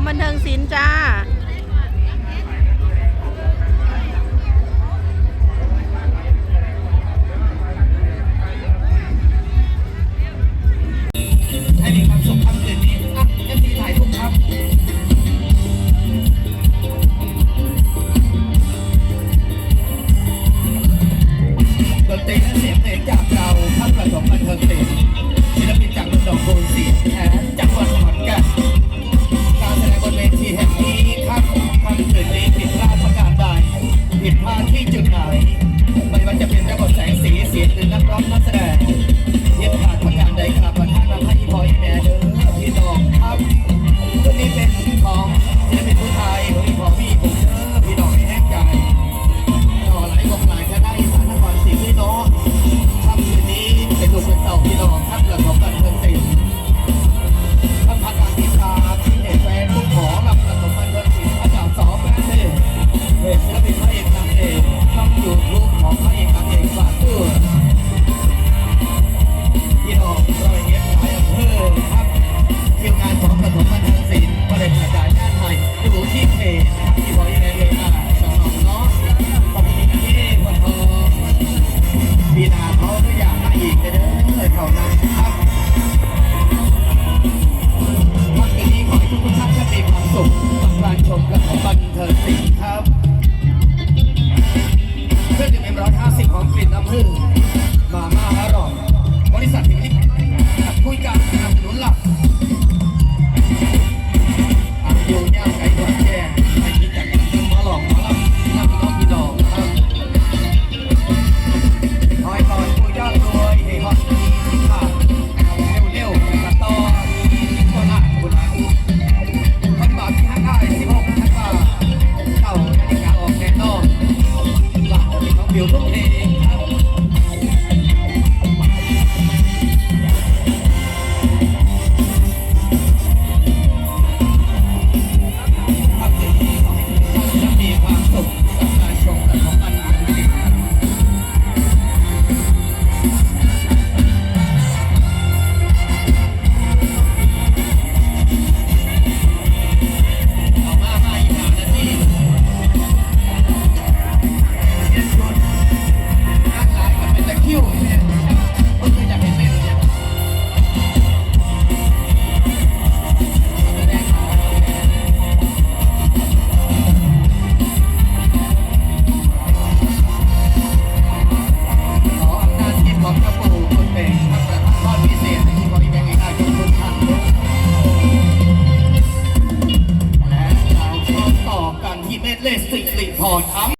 มบันเทิงศิลป์จ้า ให้มีความสุขค่ำคืนนี้อะตีถ่ายรูปครับ ดนตีและเสียงเพลงจากเราท่านประสมบันเทิงศิลป์ นักร้องนักแสดง 哦，糖